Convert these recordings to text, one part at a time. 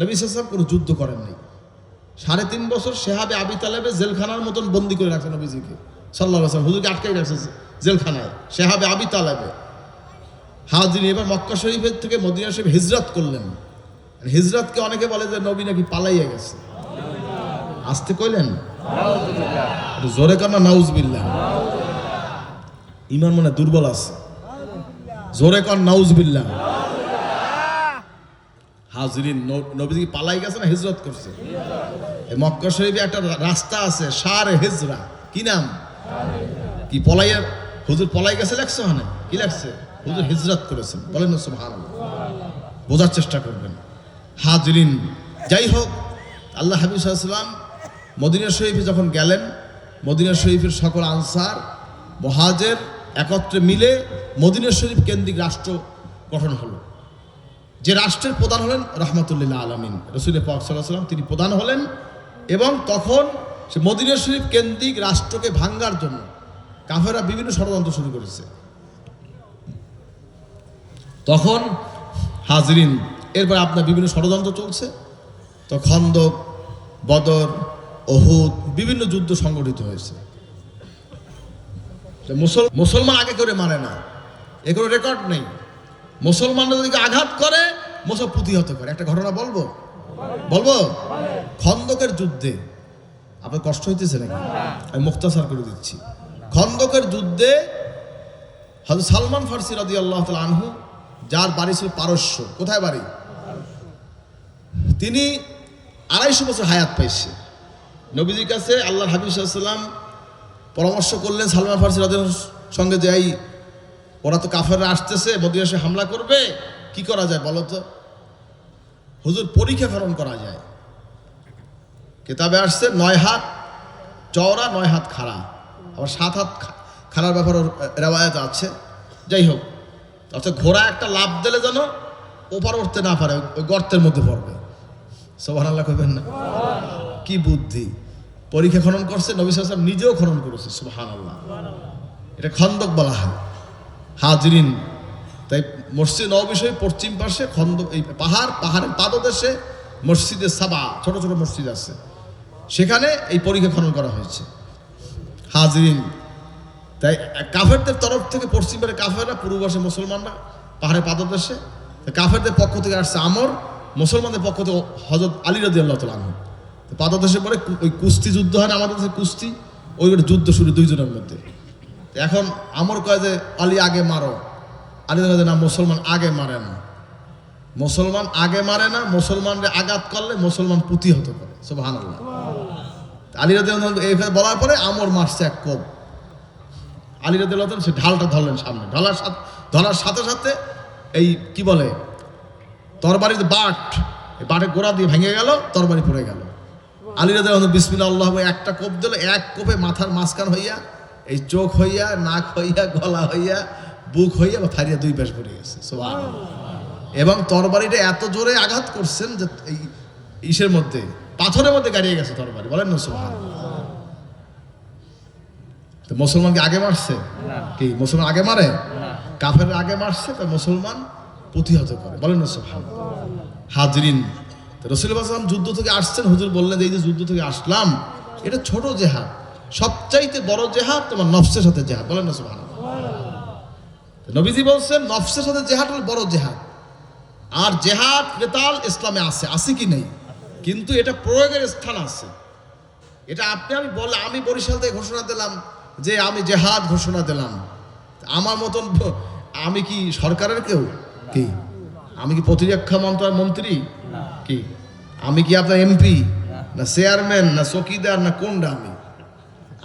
নবী সাল্লাম কোনো যুদ্ধ করেন নাই। সাড়ে তিন বছর শেহাবে আবি তালেবে জেলখানার মতন বন্দি করে রাখছে নবীজিকে সাল্লাহ আসলাম হুজুরকে রাখছে জেলখানায় শেহাবে আবি তালেবে। এবার মক্কা শরীফের থেকে মদিনা শরীফ হিজরত করলেন। হিজরতকে অনেকে বলে যে নবী নাকি পালাইয়া গেছে। আসতে কইলেন? জোরে কর না, নাউজবিল্লাহ। ইমান মনে দুর্বল আছে। জোরে কর, নাউজবিল্লাহ। হাজরিন নবীজি পালাই গেছে না হিজরত করছে? মক্কা শরীফে একটা রাস্তা আছে সার হিজরা। কি নাম? কি পলাইয়ের হুজুর পলাই গেছে লেখছে ওখানে? কি লেখছে? হুজুর হিজরত করেছেন। বলেন বোঝার চেষ্টা করবেন। হাজরিন, যাই হোক, আল্লাহ হাবিব সাল্লাম মদিনা শরীফে যখন গেলেন, মদিনা শরীফের সকল আনসার, মহাজের একত্রে মিলে মদিনা শরীফ কেন্দ্রিক রাষ্ট্র গঠন হলো। যে রাষ্ট্রের প্রধান হলেন রহমতুল্লাহ আলমিন। রসুল পাক সাল্লাহ সাল্লাম তিনি প্রধান হলেন এবং তখন সে মদিনা শরীফ কেন্দ্রিক রাষ্ট্রকে ভাঙ্গার জন্য কাফেরা বিভিন্ন ষড়যন্ত্র শুরু করেছে। তখন হাজরিন, এরপর আপনার বিভিন্ন ষড়যন্ত্র চলছে। তো খন্দক, বদর অহুদ বিভিন্ন যুদ্ধ সংগঠিত হয়েছে। মুসলমান আগে করে মানে না। এ কোনো রেকর্ড নেই। মুসলমানরা যদি আঘাত করে মুসল প্রতিহত করে। একটা ঘটনা বলব? বলব? খন্দকের যুদ্ধে, আপনার কষ্ট হইতেছে নাকি? আমি মুক্তাসার করে দিচ্ছি। খন্দকের যুদ্ধে হয়তো সালমান ফার্সি রাদি আল্লাহ আনহু, যার বাড়ি ছিল পারস্য। কোথায় বাড়ি? তিনি আড়াইশো বছর হায়াত পাইছে। নবীজির কাছে আল্লাহ হাবিব সাল্লাম পরামর্শ করলেন সালমান ফার্সি রাদের সঙ্গে যে এই ওরা তো কাফেররা আসতেছে মদিনা এসে হামলা করবে, কি করা যায় বলো তো? হুজুর, পরীক্ষা খরণ করা যায়। কেতাবে আসছে, নয় হাত চওড়া, নয় হাত খাড়া। আবার সাত হাত খাড়ার ব্যাপার রেওয়ায়ত আছে। যাই হোক, অর্থাৎ ঘোড়া একটা লাভ দিলে যেন ওপার উঠতে না পারে, ওই গর্তের মধ্যে পড়বে। সোহান আল্লাহ কইবেন না? কি বুদ্ধি। পরীক্ষা খনন করছে, নবী সাল্লাম নিজেও খনন করেছে সুবহান আল্লাহ এটা খন্দক বলা হয়। হাজরিন। তাই মসজিদ নববিষয় পশ্চিম পাশে খন্দ এই পাহাড়, পাহাড়ের পাদদেশে মসজিদে সাবা, ছোট ছোট মসজিদ আছে। সেখানে এই পরীক্ষা খনন করা হয়েছে। হাজরিন, তাই কাফেরদের তরফ থেকে পশ্চিম পারে কাফেররা, পূর্ব পাশে মুসলমানরা পাহাড়ের পাদদেশে কাফেরদের পক্ষ থেকে আসছে আমর, মুসলমানদের পক্ষ থেকে হজরত আলী রাজি আল্লাহ তালা পাদদেশে পরে ওই কুস্তি যুদ্ধ হয় না আমাদের দেশে কুস্তি, ওই যুদ্ধ শুরু দুইজনের মধ্যে। এখন আমর কয় যে আলী আগে মারো। আলী কয় যে না মুসলমান আগে মারে না। মুসলমান আগে মারে না মুসলমানরে আঘাত করলে মুসলমান প্রতিহত করে। সুবহান আলী রাজি এইভাবে বলার পরে আমর মারছে এক কোপ। আলী রাজি সে ঢালটা ধরলেন সামনে। ঢালার সাথে ধরার সাথে সাথে এই কি বলে তরবারির বাট এই বাটের গোড়া দিয়ে ভেঙে গেল তরবারি পড়ে গেল। আলী রাজা বিসমিল্লা আল্লাহ একটা কোপ দিল এক কোপে মাথার মাঝখান হইয়া এই চোখ হইয়া নাক হইয়া গলা হইয়া বুক হইয়া বা ফারিয়া দুই পাশ পড়ে গেছে এবং তরবারিটা এত জোরে আঘাত করছেন যে এই ইসের মধ্যে পাথরের মধ্যে গাড়িয়ে গেছে তরবারি বলেন না সুহান তো মুসলমানকে আগে মারছে? কি মুসলমান আগে মারে? কাফের আগে মারছে তো মুসলমান প্রতিহত করে বলেন না সুহান হাজরিন রসুল আসলাম যুদ্ধ থেকে আসছেন হুজুর বললেন এই যে যুদ্ধ থেকে আসলাম এটা ছোট জেহাদ। সবচাইতে বড় জেহাদ তোমার নফসের সাথে জেহাদ বলেন না সুহান নবীজি বলছেন নফসের সাথে জেহাদ হল বড় জেহাদ। আর জেহাদ কেতাল ইসলামে আছে আছে কি নেই? কিন্তু এটা প্রয়োগের স্থান আছে। এটা আপনি আমি বলে আমি বরিশাল থেকে ঘোষণা দিলাম যে আমি জেহাদ ঘোষণা দিলাম। আমার মতন আমি কি সরকারের কেউ? কি? আমি কি প্রতিরক্ষা মন্ত্রণালয়ের মন্ত্রী? কি? আমি কি আপনার এমপি? না চেয়ারম্যান? না চকিদার? না কোনটা আমি?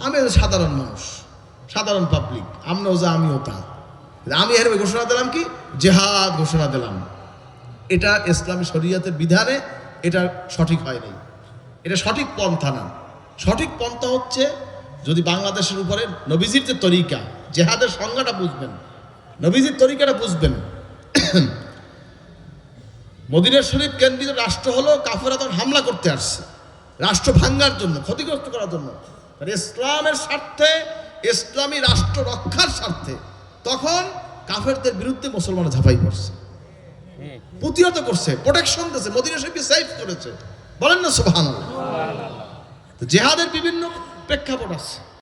আমি সাধারণ মানুষ, সাধারণ পাবলিক আমরাও যা আমিও তা। আমি এর ঘোষণা দিলাম কি? জেহাদ ঘোষণা দিলাম। এটা ইসলামী শরীয়তের বিধানে এটা সঠিক হয় নাই এটা সঠিক পন্থা না। সঠিক পন্থা হচ্ছে যদি বাংলাদেশের উপরে নবীজির যে তরিকা, জেহাদের সংজ্ঞাটা বুঝবেন, নবীজির তরিকাটা বুঝবেন। মদিনা শরীফ কেন্দ্রিত রাষ্ট্র হলো কাফেরা তখন হামলা করতে আসছে। রাষ্ট্র ভাঙ্গার জন্য, ক্ষতিগ্রস্ত করার জন্য। ইসলামের স্বার্থে, ইসলামী রাষ্ট্র রক্ষার স্বার্থে তখন কাফেরদের বিরুদ্ধে মুসলমানরা ঝাঁপাই পড়ছে। প্রতিহত করছে প্রোটেকশন দিয়েছে মদিনা শরীফকে সেফ করেছে। বলেন না সুবহানাল্লাহ। জেহাদের বিভিন্ন প্রেক্ষাপট আছে।